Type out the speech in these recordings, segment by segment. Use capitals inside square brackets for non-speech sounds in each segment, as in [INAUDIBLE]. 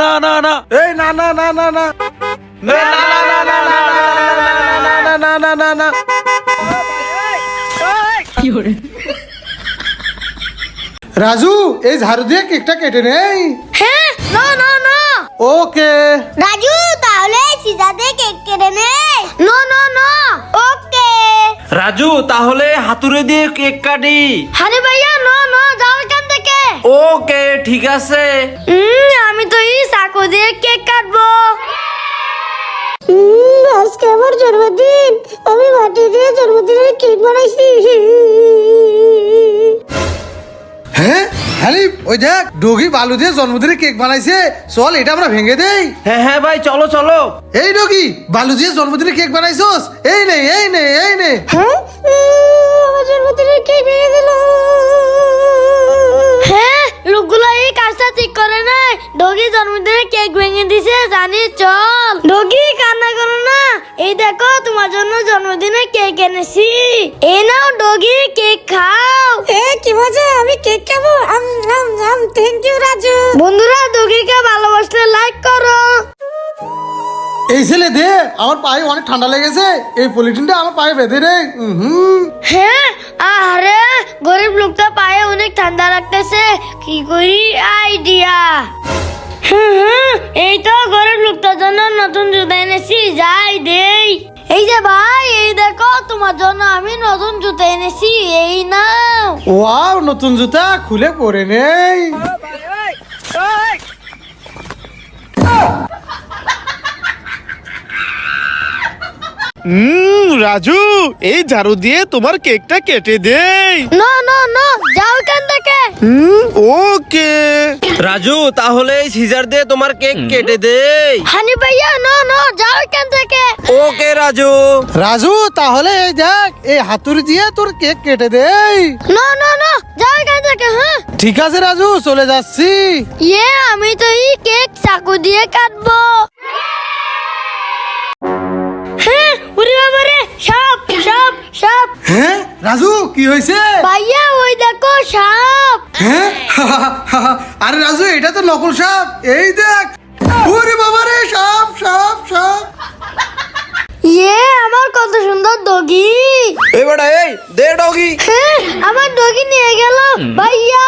না না না এই না না না না না না না না না না না না না না না রাজু এই ঝাড়ু দিয়ে কেকটা কেটে নেই হ্যাঁ no no no okay Raju তাহলে সিজাতে কেক কেটে নে no no no okay Raju তাহলে হাতুড়ে দিয়ে কেক কাটি আরে ভাইয়া নো ওকে ঠিক আছে। হুম আমি তো এই চাকু দিয়ে কেক কাটবো। আজকে আমার জন্মদিন। আমি মাটি দিয়ে জন্মদিনের কেক বানাইছি। হ্যাঁ? ওই দেখ ডগি বালু দিয়ে জন্মদিনে কেক বানাইছে। চল এটা আমরা ভেঙে দেই। হ্যাঁ হ্যাঁ ভাই চলো চলো। এই ডগি বালু দিয়ে জন্মদিনে কেক বানাইছস? এই নে এই নে এই নে। হ্যাঁ? আমার জন্মদিনের কেক ভেঙে দিল। হ্যাঁ লোকগুলো এই কাজটা ঠিক করে নাই। ডগি জন্মদিনের কেক ভেঙে দিছে জানি চল। ডগি কান্না করো না। এই দেখো তোমার জন্য জন্মদিনে কেক এনেছি। এই নাও ডগি কেক খাও। এ কি মজা আমি কেক খাব? আম আম আম থ্যাংক ইউ রাজু। বন্ধুরা ডগিকে ভালোবাসলে লাইক করো। এই ছেলে দে আমার পায়ে অনেক ঠান্ডা লেগেছে। এই পলিথিনটা আমার পায়ে বেঁধে রে হুম। হ্যাঁ আরে গরিব লোকটা পায়ে অনেক ঠান্ডা লাগতেছে। কি করি? আইডিয়া এই তো গরিব লোকটার জন্য নতুন জুতা এনেছি যাই দেই। এই যে ভাই এই দেখো তোমার জন্য আমি নতুন জুতা এনেছি এই নাও। ওয়াও নতুন জুতা খুলে পরে নেই। হুম রাজু এই ঝাড়ু দিয়ে তোমার কেকটা কেটে দেই। নো নো নো যাও এখান থেকে। হুম ওকে। রাজু তাহলে এই সিজার দিয়ে তোমার কেক কেটে দেই। হানি ভাইয়া নো নো যাও এখান থেকে। ওকে রাজু। রাজু তাহলে এই দেখ এই হাতুড়ি দিয়ে তোর কেক কেটে দেই। নো নো নো যাও এখান থেকে হ্যাঁ। ঠিক আছে রাজু চলে যাচ্ছি। ইয়ে আমি তো এই কেক চাকু দিয়ে কাটবো। কি হয়েছে? ভাইয়া ওই দেখো সাপ। হ্যাঁ? [LAUGHS] আরে রাজু এটা তো নকল সাপ। এই দেখ। ওরে বাবা রে সাপ সাপ সাপ। ইয়ে আমার কত সুন্দর ডগি এই বেটা এই দে ডগি। হ্যাঁ আমার ডগি নিয়ে গেল। ভাইয়া।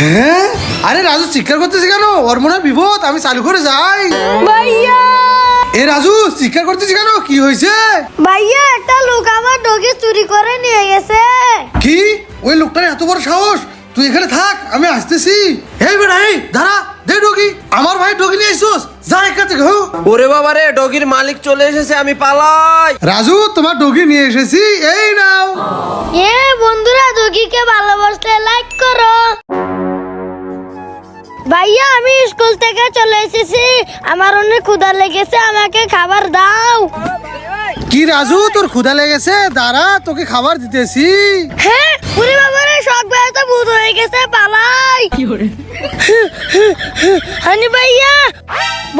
হ্যাঁ? আরে রাজু চিৎকার করতেছে কেন? ওর মনে হয় বিপদ আমি চালু করে যাই। ভাইয়া। এ রাজু চিৎকার করতেছে কেন? কি হয়েছে? ভাইয়া একটা লোক আমার ডগি চুরি করে নিয়ে গেছে। কি? ওই লোকটার এত বড় সাহস? তুই এখানে থাক আমি আসতেছি। এই বেটা এই দাঁড়া দে ডগি। আমার ভাই ডগি নিয়ে আইসোস যা এখান থেকে হো। ওরে বাবা রে ডগির মালিক চলে এসেছে আমি পালাই। রাজু তোমার ডগি নিয়ে এসেছি এই নাও। এ বন্ধুরা ডগিকে ভালোবাসলে লাইক করো। ভাইয়া আমি স্কুল থেকে চলে এসেছি। আমার অনেক ক্ষুধা লেগেছে আমাকে খাবার দাও। কি রাজু তোর ক্ষুধা লেগেছে? দাঁড়া তোকে খাবার দিতেছি। হ্যাঁ পুরি বাবারে শখ ভাই তো ভূত হয়ে গেছে পালাই। হানি ভাইয়া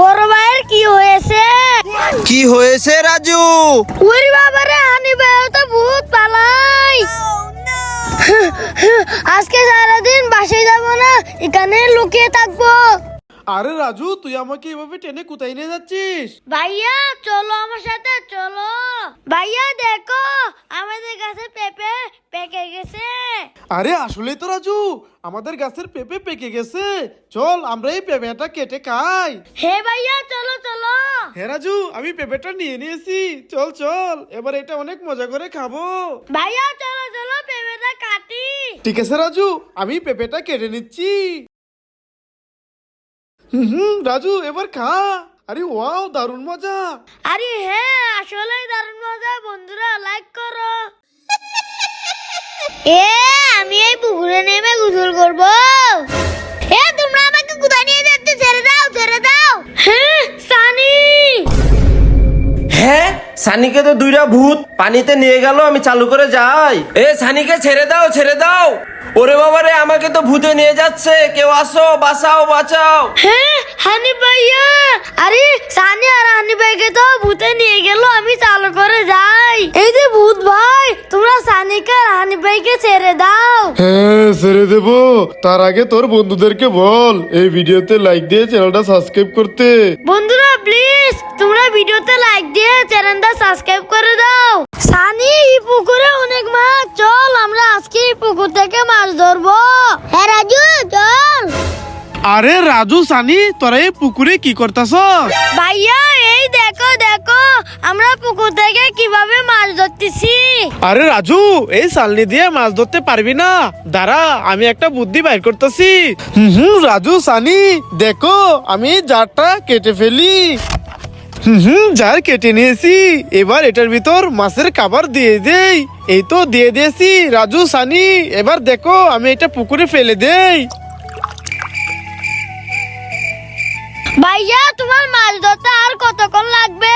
বড় ভাইয়ের কি হয়েছে? কি হয়েছে রাজু? উরি বাবারে হানি ভাই তো ভূত পালাই। আজকে সারাদিন বাসে যাব না এখানে লুকিয়ে থাকব। আরে রাজু তুই আমাকে এভাবে টেনে কোথায় নিয়ে যাচ্ছিস? ভাইয়া চলো আমার সাথে চলো। ভাইয়া দেখো আমাদের কাছে পেঁপে পেকে গেছে। আরে আসলেই তো রাজু আমাদের গাছের পেঁপে পেকে গেছে। চল আমরা এই পেঁপেটা কেটে খাই। হে ভাইয়া চলো চলো। হে রাজু আমি পেঁপেটা নিয়ে নিয়েছি। চল চল এবার এটা অনেক মজা করে খাব। ভাইয়া চলো চলো পেঁপেটা কাটি। ঠিক আছে রাজু আমি পেঁপেটা কেটে নিচ্ছি। হুম হুম রাজু এবার খা। আরে ওয়াও দারুণ মজা। আরে হ্যাঁ আসলে দারুণ মজা বন্ধুরা লাইক করো। এ আমি এই পুকুরে নেমে গোসল করব। এ তোমরা আমাকে কোথায় নিয়ে যাচ্ছ? ছেড়ে দাও ছেড়ে দাও। হ্যাঁ সানি। হ্যাঁ? সানিকে তো দুইটা ভূত পানিতে নিয়ে গেল আমি চালু করে যাই। এ সানিকে ছেড়ে দাও ছেড়ে দাও। ওরে বাবা রে আমাকে তো ভূতে নিয়ে যাচ্ছে। কেউ আসো বাঁচাও বাঁচাও। হ্যাঁ হানি ভাইয়া। আরে সানি আর হানি ভাইকে তো ভূতে নিয়ে গেল আমি চালু করে যাই। এই যে ভূত ভাই তোমরা সানিকে আর হানি ভাইকে ছেড়ে দাও। হ্যাঁ ছেড়ে দেবো। তার আগে তোর বন্ধুদেরকে বল এই ভিডিওতে লাইক দিয়ে চ্যানেলটা সাবস্ক্রাইব করতে। বন্ধুরা প্লিজ তোমরা ভিডিওতে লাইক দিয়ে চ্যানেলটা সাবস্ক্রাইব করে দাও। সানি এই পুকুরে অনেক মাছ। চল আমরা আজকে এই পুকুর থেকে মাছ ধরবো। হ্যাঁ রাজু চল। আরে রাজু সানি তোরা এই পুকুরে কি করতেছ ভাইয়া এই দেখো দেখো আমরা পুকুর থেকে কীভাবে মাছ ধরতেছি। আরে রাজু এই সালনি দিয়ে মাছ ধরতে পারবি না। দাঁড়া আমি একটা বুদ্ধি বাইর করতেছি। হুম হুম, রাজু সানি দেখো আমি জারটা কেটে ফেলি। হুম জার কেটে নিয়েছি। এবার এটার ভিতর মাছের খাবার দিয়ে দেই। এই তো দিয়ে দিয়েছি, রাজু, সানি, এবার দেখো আমি এটা পুকুরে ফেলে দেই। ভাইয়া তোমার মাছ ধরতে আর কতক্ষণ লাগবে?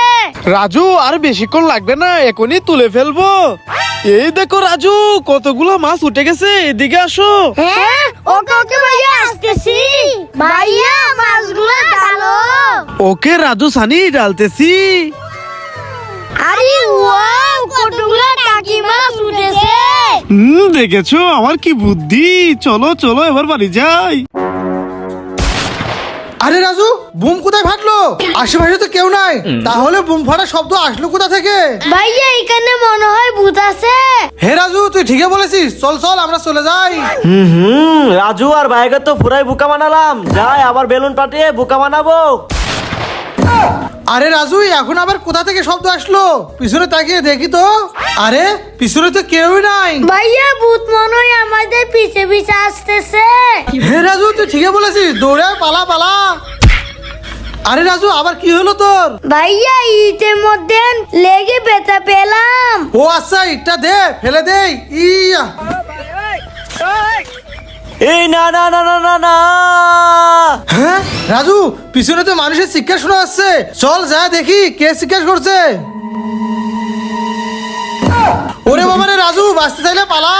রাজু আর বেশিক্ষণ লাগবে না এখনই তুলে ফেলব। এই দেখো রাজু কতগুলো মাছ উঠে গেছে এদিকে আসো। হ্যাঁ ওকে ওকে ভাইয়া আসতেছি। ভাইয়া মাছগুলো ডালো ওকে রাজু সানি ডালতেছি আরে ওয়াও কতগুলো টাকি মাছ উঠেছে। হুম দেখেছ আমার কি বুদ্ধি? চলো চলো এবার বাড়ি যাই। আরে রাজু বুম কোথায় ফাটলো? আশেপাশে তো কেউ নাই। তাহলে বুম ফাটার শব্দ আসলো কোথা থেকে? ভাইয়া এখানে মনে হয় ভূত আছে। হে রাজু তুই ঠিকই বলেছিস। চল চল আমরা চলে যাই। হুম হুম রাজু আর ভাইকে তো পুরাই বোকা বানালাম। যাই আবার বেলুন পাঠিয়ে বোকা বানাবো। আরে রাজু এখন আবার কোথা থেকে শব্দ আসলো? পিছনে তাকিয়ে দেখি তো। আরে পিছনে তো কেউই নাই। ভাইয়া ভূত মনে হয় আমাদের পিছে পিছে আসতেছে। হে রাজু তুই ঠিকই বলেছিস। দৌড়ে পালা পালা। আরে রাজু আবার কি হলো তোর? ভাইয়া ইটের মধ্যে লেগে ব্যথা পেলাম। ও আচ্ছা ইটটা দে ফেলে দে। ইয়া। এই না না না না না না হ্যাঁ রাজু পিছনে তো মানুষের শিক্ষা শোনা যাচ্ছে চল যা দেখি কে জিজ্ঞাসা করছে ওরে বাবা রে রাজু বাঁচতে চাইলে পালা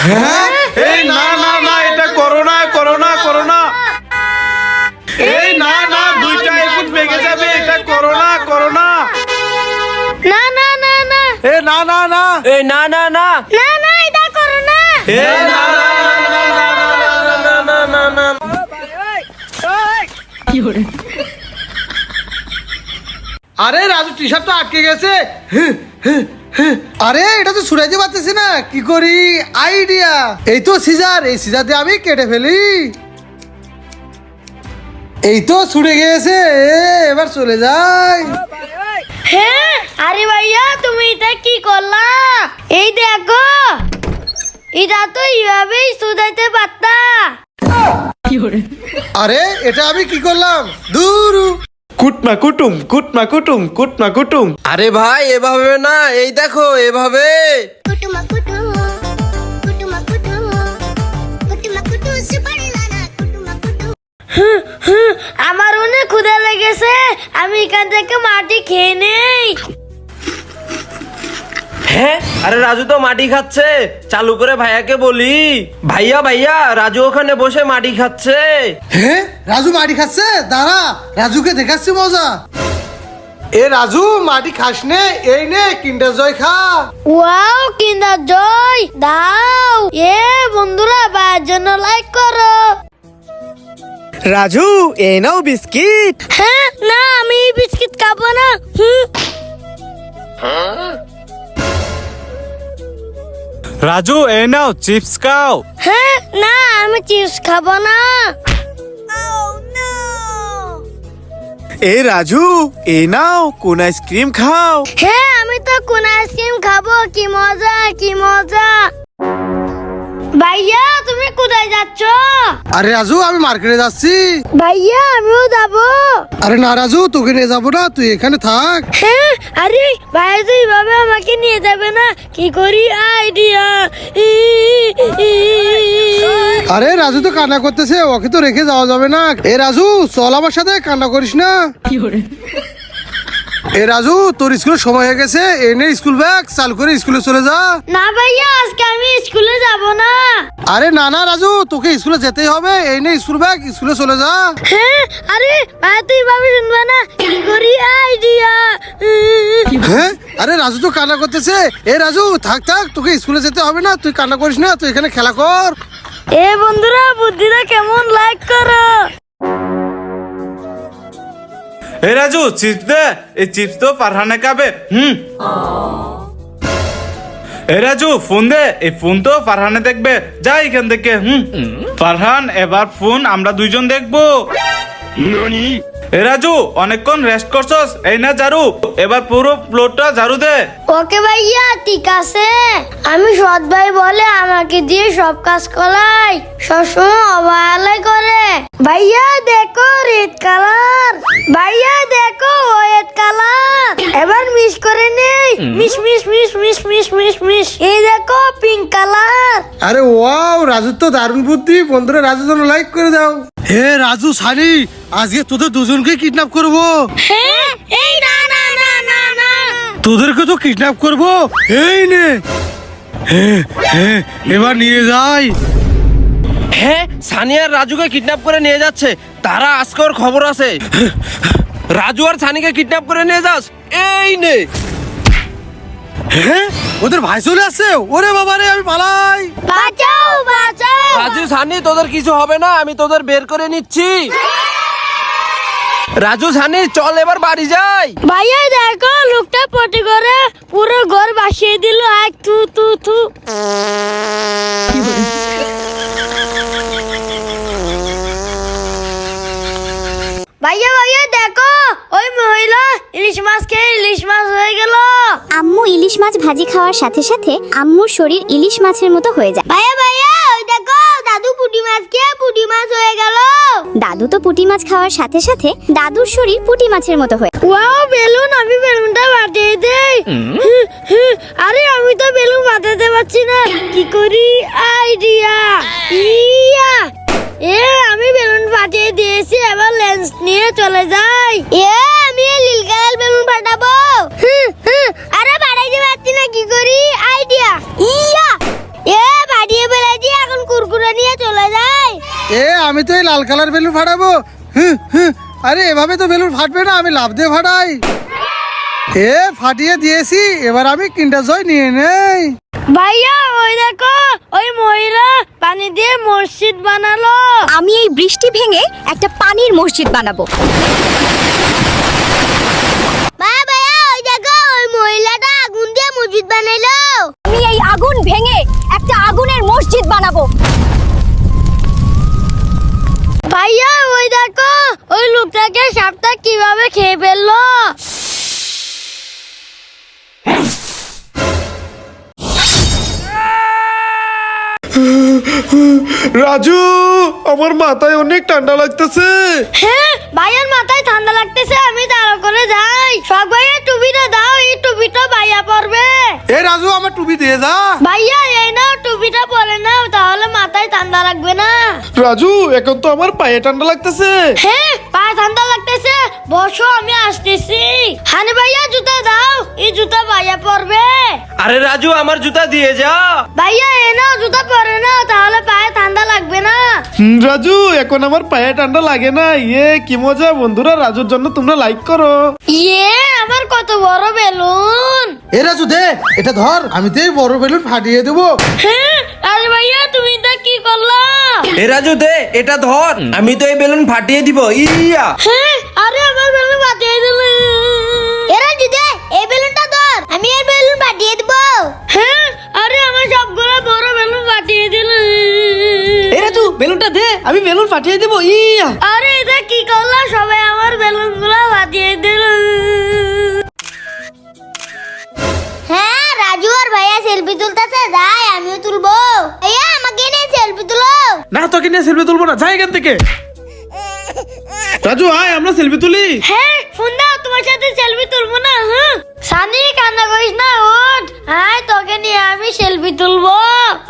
হ্যাঁ এই না না না এটা করোনা করোনা করোনা এই না না দুইটা আইফোন ভেঙে যাবে এটা করোনা করোনা না না না না এ না না না এই না না আরে রাজু টি শার্ট তো আটকে গেছে। আরে, এটা তো সুরাজে পারতেছি না। কি করি? আইডিয়া। এই তো সিজার, এই সিজার দিয়ে আমি কেটে ফেলি। এই তো ছুড়ে গেছে এবার চলে যাই। হ্যাঁ আরে ভাইয়া, তুমি এটা কি করলা? এই দেখো। এটা তো এইভাবেই শুধাইতে পারতা। আরে এটা আমি কি করলাম? দূরু কুটমা কুটুম কুটমা কুটুম কুটমা কুটুম। আরে ভাই এভাবে না এই দেখো এভাবে। আমার অনেক ক্ষুধা লেগেছে আমি এখান থেকে মাটি খেয়ে নেই। হ্যাঁ? আরে রাজু তো মাটি খাচ্ছে। চালু করে ভাইয়াকে বলি। ভাইয়া ভাইয়া রাজু ওখানে বসে মাটি খাচ্ছে। হ্যাঁ রাজু মাটি খাচ্ছে? দাঁড়া রাজুকে দেখাচ্ছি মজা। এ রাজু মাটি খাস নে এই নে কিন্ডার জয় খা। ওয়াও কিনা জয় দাও। এ বন্ধুরা ভাইয়ের জন্য লাইক করো। রাজু এই নাও বিস্কিট। হ্যাঁ না আমি বিস্কিট খাব না। হুম। রাজু এ নাও চিপস খাও। হ্যাঁ না আমি চিপস খাব না। এ রাজু এ নাও কোন আইসক্রিম খাও। হ্যাঁ আমি তো কোন আইসক্রিম খাব কি মজা কি মজা। ভাইয়া তুমি কোথায় যাচ্ছ? আরে রাজু আমি মার্কেটে যাচ্ছি। ভাইয়া আমিও যাব। আরে না রাজু তোকে নিয়ে যাব না তুই এখানে থাক। হ্যাঁ আরে ভাইয়া তো এইভাবে আমাকে নিয়ে যাবে না? কি করি? আইডিয়া আরে রাজু তো কান্না করতেছে ওকে তো রেখে যাওয়া যাবে না। এ রাজু চল আমার সাথে কান্না করিস না। এ রাজু তোর স্কুলের সময় হয়ে গেছে এনে স্কুল ব্যাগ চালু করে স্কুলে চলে যা। না ভাইয়া আজকে আমি স্কুলে যাব না। আরে না না রাজু তোকে স্কুলে যেতেই হবে এই নে স্কুল ব্যাগ স্কুলে চলে যা। হ্যাঁ আরে ভাইয়া তো এইভাবে শুনবে না করি আইডিয়া হ্যাঁ? আরে রাজু তো কান্না করতেছে। এ রাজু থাক থাক তোকে স্কুলে যেতে হবে না তুই কান্না করিস না তুই এখানে খেলা কর। এ বন্ধুরা বুদ্ধিটা কেমন? লাইক করো। এ রাজু চিপস দে। এই চিপস তো ফারহানে খাবে। হুম। এ রাজু ফোন দে। এই ফোন তো ফারহানে দেখবে। যা এখান থেকে হুম। ফারহান এবার ফোন আমরা দুইজন দেখব। এ রাজু অনেকক্ষণ রেস্ট করছস? এই না ঝাড়ু। এবার পুরো ফ্লোরটা ঝাড়ু দে। ওকে ভাইয়া ঠিক আছে। আমি সৎ ভাই বলে আমাকে দিয়ে সব কাজ করাই। সবসময় অবহেলাই করে। ভাইয়া দেখো রেড কালার ভাইয়া দেখো রেড কালার এবার মিস করে নেই miss miss miss miss miss miss miss এই দেখো পিঙ্ক কালার আরে ওয়াও রাজু তো দারুণ বুদ্ধি। বন্ধুরা রাজুর জন্য লাইক করে দাও। হে রাজু সানি আজকে তোদের দুজনকে কিডন্যাপ করব। হ্যাঁ এই না না না না না। তোদেরকে তো কিডন্যাপ করব। এই নে। হ্যাঁ হ্যাঁ এবার নিয়ে যাই। হ্যাঁ সানি আর রাজুকে কিডন্যাপ করে নিয়ে যাচ্ছে। তারা আজকে ওর খবর আছে। রাজু আর সানিকে কিডন্যাপ করে নিয়ে যাস। এই নে। হ্যাঁ ওদের ভাই চলে আসছে? ওরে বাবারে আমি পালাই। বাঁচাও বাঁচাও। রাজু সানি তোদের কিছু হবে না আমি তোদের বের করে নিচ্ছি। রাজু সানি চল এবার বাড়ি যাই। ভাইয়া দেখো লোকটা পটি করে পুরো ঘর বাসিয়ে দিল এক থু থু থু। ভাইয়া ভাইয়া দেখো ওই মহিলা ইলিশ মাছ খেয়ে ইলিশ মাছ হয়ে গেল। আম্মু ইলিশ মাছ ভাজি খাওয়ার সাথে সাথে আম্মুর শরীর ইলিশ মাছের মতো হয়ে যায়। ভাইয়া ভাইয়া ওই দেখো দাদু পুটি মাছ খেয়ে পুটি মাছ হয়ে গেল দাদু তো পুঁটি মাছ খাওয়ার সাথে সাথে দাদুর শরীর পুঁটি মাছের মতো হয়ে ওয়াও বেলুন আমি বেলুনটা বাটিয়ে দেই। আরে আমি তো বেলুন বাটাতে পারছি না। কি করি? আইডিয়া। ইয়া। এ আমি বেলুন ফাটিয়ে দিয়েছি এবার লেন্স নিয়ে চলে যাই। এ আমি এই নীল কালার বেলুন ফাটাবো আমি তো এই লাল কালার বেলুন ফাটাবো। হুঁ, হুঁ। আরে এভাবে তো বেলুন ফাটবে না আমি লাভ দিয়ে ফাটাই। এ ফাটিয়ে দিয়েছি এবার আমি কিন্ডার জয় নিয়ে নেই। ভাইয়া ওই দেখো ওই মহিলা পানি দিয়ে মসজিদ বানালো। আমি এই বৃষ্টি ভেঙে একটা পানির মসজিদ বানাবো। ভাইয়া রাজু আমার মাথায় অনেক ঠান্ডা লাগতেছে। হ্যাঁ ভাইয়ের মাথায় ঠান্ডা লাগতেছে আমি তাড়া করে যাই। সব ভাইয়া টুপিটা দাও এই টুপিটা ভাইয়া পরবে। এ রাজু আমার টুপি দিয়ে যা। ভাইয়া এই নাও টুপিটা পরে নাও তাহলে মাথায় ঠান্ডা লাগবে না। রাজু এখন তো আমার পায়ে ঠান্ডা লাগতেছে। হ্যাঁ পা ঠান্ডা লাগতেছে। বসো আমি আসতেছি। হানি ভাইয়া জুতা দাও। এই জুতা ভাইয়া পরবে। আরে রাজু আমার জুতা দিয়ে যা ভাইয়া এ না জুতা পরে না তাহলে পায়ে ঠান্ডা লাগবে না। রাজু এখন আমার পায়ে ঠান্ডা লাগে না। ইয়ে কি মজা বন্ধুরা রাজুর জন্য তোমরা লাইক করো। ইয়ে আমার এ রাজু দে এটা ধর আমি তো এই বড় বেলুন ফাটিয়ে দেবো। হ্যাঁ আরে ভাইয়া তুমি এটা কি করলা? এ রাজু দে এটা ধর আমি তো এই বেলুন ফাটিয়ে দিব ইয়া। হ্যাঁ আরে আমার বেলুন ফাটিয়ে দিল। এরা দিদে এই বেলুনটা ধর আমি এই বেলুন ফাটিয়ে দিব। হ্যাঁ আরে আমার সবগুলো বড় বেলুন ফাটিয়ে দিল। এই রাজু বেলুনটা দে আমি বেলুন ফাটিয়ে দেবো ইয়া। আরে এটা কি করলা? সবাই আমার বেলুনগুলো ফাটিয়ে দিল। নিয়ে সেলফি তুলবো না যাই এখান থেকে। রাজু আয় আমরা সেলফি তুলি। হ্যাঁ ফোন দাও তোমার সাথে সেলফি তুলবো না হ্যাঁ সানি কান্না করিস না ওঠ। আয় তোকে নিয়ে আমি সেলফি তুলবো।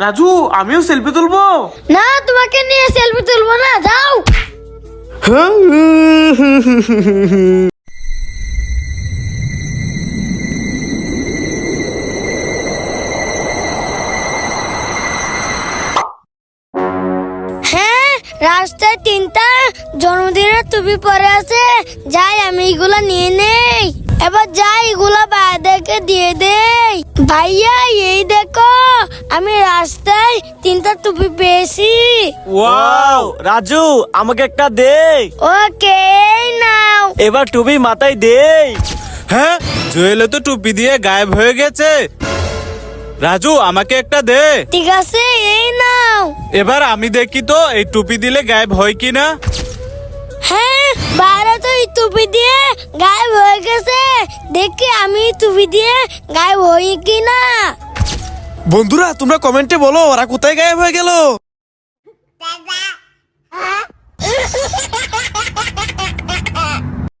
রাজু আমিও সেলফি তুলবো। না তোমাকে নিয়ে সেলফি তুলবো না যাও। রাস্তায় তিনটা জন্মদিনের টুপি পরে আছে। যাই আমি এগুলা নিয়ে নেই। এবার যাই এগুলা বাইরেকে দিয়ে দেই। ভাইয়া এই দেখো আমি রাস্তায় তিনটা টুপি পেয়েছি। ওয়াও রাজু আমাকে একটা দে ওকে নাও। এবার টুপি মাথায় দে হ্যাঁ জুয়েলে তো টুপি দিয়ে গায়েব হয়ে গেছে। রাজু আমাকে একটা দে। ঠিক আছে নাও এবার আমি দেখি তো এই টুপি দিলে গায়েব হয় কিনা? হ্যাঁ বাইরে তো এই টুপি দিয়ে গায়েব হয়ে গেছে। দেখি আমি টুপি দিয়ে গায়েব হই কি না বন্ধুরা তোমরা কমেন্টে বলো ওরা কোথায় গায়েব হয়ে গেল? [LAUGHS]